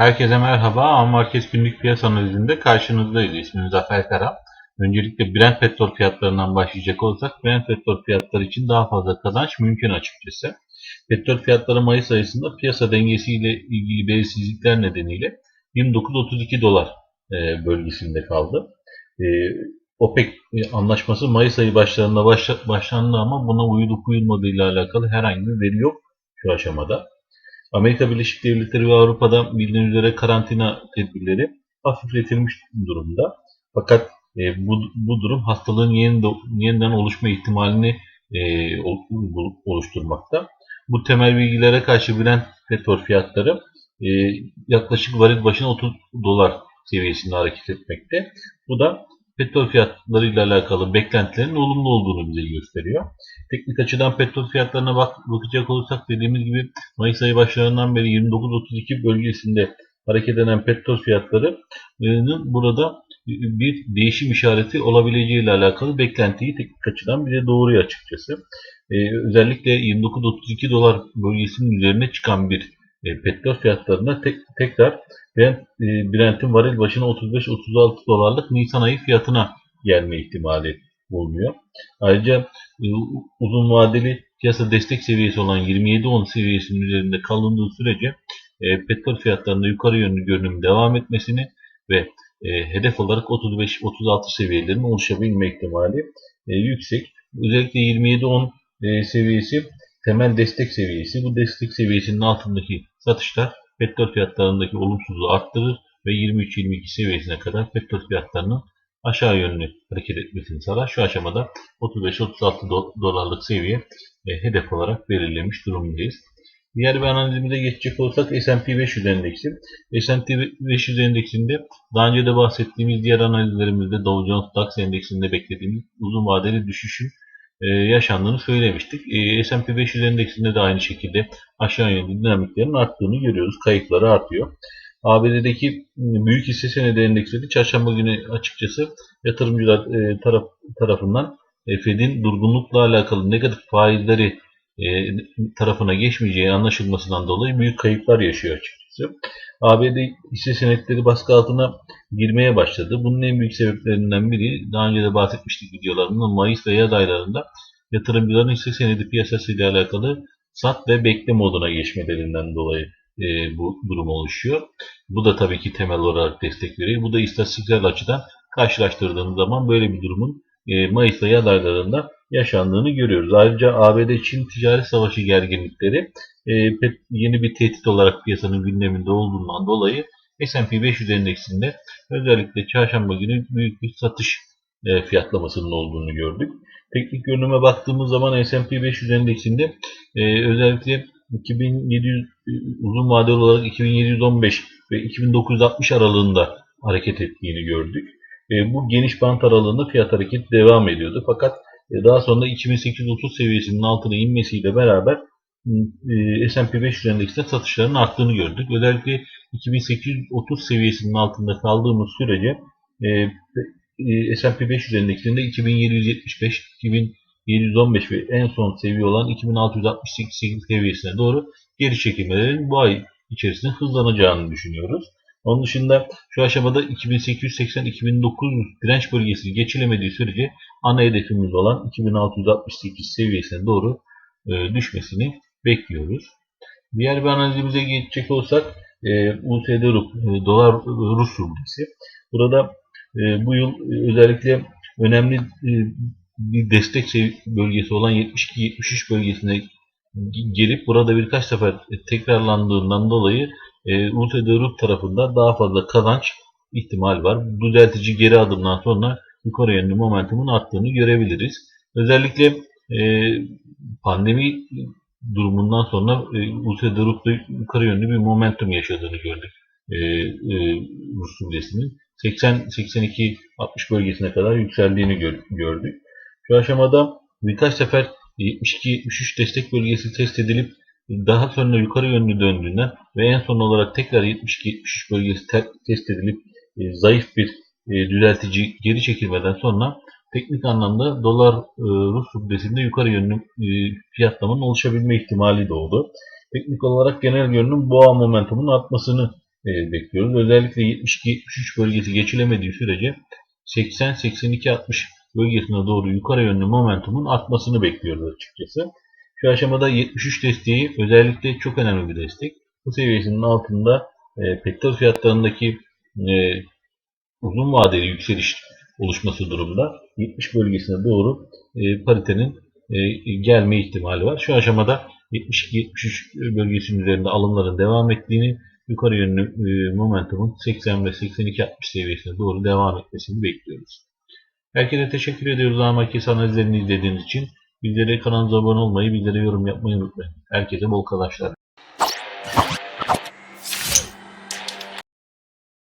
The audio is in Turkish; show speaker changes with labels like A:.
A: Herkese merhaba. Amarket günlük piyasa analizinde karşınızdayız. İsmim Zafer Kara. Öncelikle Brent petrol fiyatlarından başlayacak olursak Brent petrol fiyatları için daha fazla kazanç mümkün açıkçası. Petrol fiyatları Mayıs ayısında piyasa dengesiyle ilgili belirsizlikler nedeniyle 29-32 dolar e, bölgesinde kaldı. OPEC e, anlaşması Mayıs ayı başlarında başla- başlandı ama buna uyulup uyulmadığıyla alakalı herhangi bir veri yok şu aşamada. Amerika Birleşik Devletleri ve Avrupa'da bildiğiniz üzere karantina tedbirleri hafifletilmiş durumda. Fakat e, bu, bu durum hastalığın yeniden, yeniden oluşma ihtimalini e, oluşturmakta. Bu temel bilgilere karşı Brent petrol fiyatları e, yaklaşık varil başına 30 dolar seviyesinde hareket etmekte. Bu da petrol fiyatlarıyla alakalı beklentilerin olumlu olduğunu bize gösteriyor. Teknik açıdan petrol fiyatlarına bak, bakacak olursak dediğimiz gibi Mayıs ayı başlarından beri 29-32 bölgesinde hareket eden petrol fiyatlarının burada bir değişim işareti olabileceği ile alakalı beklentiyi teknik açıdan bize doğuruyor açıkçası. Ee, özellikle 29-32 dolar bölgesinin üzerine çıkan bir e, petrol fiyatlarına tek, tekrar Brent, e, Brent'in varil başına 35-36 dolarlık Nisan ayı fiyatına gelme ihtimali bulunuyor. Ayrıca e, uzun vadeli piyasa destek seviyesi olan 27-10 seviyesinin üzerinde kalındığı sürece e, petrol fiyatlarında yukarı yönlü görünüm devam etmesini ve e, hedef olarak 35-36 seviyelerinin oluşabilme ihtimali e, yüksek. Özellikle 27-10 e, seviyesi temel destek seviyesi. Bu destek seviyesinin altındaki satışlar petrol fiyatlarındaki olumsuzluğu arttırır ve 23-22 seviyesine kadar petrol fiyatlarının aşağı yönlü hareket etmesini sağlar. Şu aşamada 35-36 do- dolarlık seviye e, hedef olarak belirlemiş durumdayız. Diğer bir analizimize geçecek olursak S&P 500 endeksi. S&P 500 endeksinde daha önce de bahsettiğimiz diğer analizlerimizde Dow Jones DAX endeksinde beklediğimiz uzun vadeli düşüşün e, yaşandığını söylemiştik. E, S&P 500 endeksinde de aynı şekilde aşağı yönlü dinamiklerin arttığını görüyoruz. Kayıpları artıyor. ABD'deki büyük hisse senedi endeksleri çarşamba günü açıkçası yatırımcılar e, taraf, tarafından Fed'in durgunlukla alakalı negatif faizleri tarafına geçmeyeceği anlaşılmasından dolayı büyük kayıplar yaşıyor açıkçası. ABD hisse senetleri baskı altına girmeye başladı. Bunun en büyük sebeplerinden biri daha önce de bahsetmiştik videolarında Mayıs ve yaz aylarında yatırımcıların hisse senedi piyasası ile alakalı sat ve bekle moduna geçmelerinden dolayı e, bu durum oluşuyor. Bu da tabii ki temel olarak destek veriyor. Bu da istatistiksel açıdan karşılaştırdığımız zaman böyle bir durumun Mayıs ve yaz aylarında yaşandığını görüyoruz. Ayrıca ABD-Çin ticaret savaşı gerginlikleri e, yeni bir tehdit olarak piyasanın gündeminde olduğundan dolayı S&P 500 endeksinde özellikle çarşamba günü büyük bir satış e, fiyatlamasının olduğunu gördük. Teknik görünüme baktığımız zaman S&P 500 endeksinde e, özellikle 2700 e, uzun vadeli olarak 2715 ve 2960 aralığında hareket ettiğini gördük. E, bu geniş bant aralığında fiyat hareketi devam ediyordu. Fakat e, daha sonra 2830 seviyesinin altına inmesiyle beraber e, S&P 500 endeksinde satışların arttığını gördük. Özellikle 2830 seviyesinin altında kaldığımız sürece S&P 500 endeksinde 2775, 2715 ve en son seviye olan 2668 seviyesine doğru geri çekilmelerin bu ay içerisinde hızlanacağını düşünüyoruz. Onun dışında şu aşamada 2880-2900 direnç bölgesi geçilemediği sürece ana hedefimiz olan 2668 seviyesine doğru e, düşmesini bekliyoruz. Diğer bir analizimize geçecek olsak e, USD e, dolar e, Rus rublesi. Burada e, bu yıl e, özellikle önemli e, bir destek bölgesi olan 72-73 bölgesine gelip burada birkaç sefer tekrarlandığından dolayı e, USD Rup tarafında daha fazla kazanç ihtimal var. Düzeltici geri adımdan sonra yukarı yönlü momentumun arttığını görebiliriz. Özellikle e, pandemi durumundan sonra e, USD Rup'ta yukarı yönlü bir momentum yaşadığını gördük. E, e, Rus rublesinin 80-82-60 bölgesine kadar yükseldiğini gör- gördük. Şu aşamada birkaç sefer 72-73 destek bölgesi test edilip daha sonra yukarı yönlü döndüğünden ve en son olarak tekrar 72-73 bölgesi te- test edilip e, zayıf bir e, düzeltici geri çekilmeden sonra teknik anlamda dolar e, Rus rublesinde yukarı yönlü e, fiyatlamanın oluşabilme ihtimali doğdu. Teknik olarak genel görünüm boğa momentumunun artmasını e, bekliyoruz. Özellikle 72-73 bölgesi geçilemediği sürece 80-82-60 bölgesine doğru yukarı yönlü momentumun artmasını bekliyoruz açıkçası. Şu aşamada 73 desteği özellikle çok önemli bir destek. Bu seviyesinin altında e, petrol fiyatlarındaki e, uzun vadeli yükseliş oluşması durumda 70 bölgesine doğru e, paritenin e, gelme ihtimali var. Şu aşamada 72-73 bölgesinin üzerinde alımların devam ettiğini, yukarı yönlü e, momentumun 80 ve 82-60 seviyesine doğru devam etmesini bekliyoruz. Herkese teşekkür ediyoruz ama herkes analizlerini izlediğiniz için. Bizlere kanalımıza abone olmayı, bizlere yorum yapmayı unutmayın. Herkese bol kazançlar.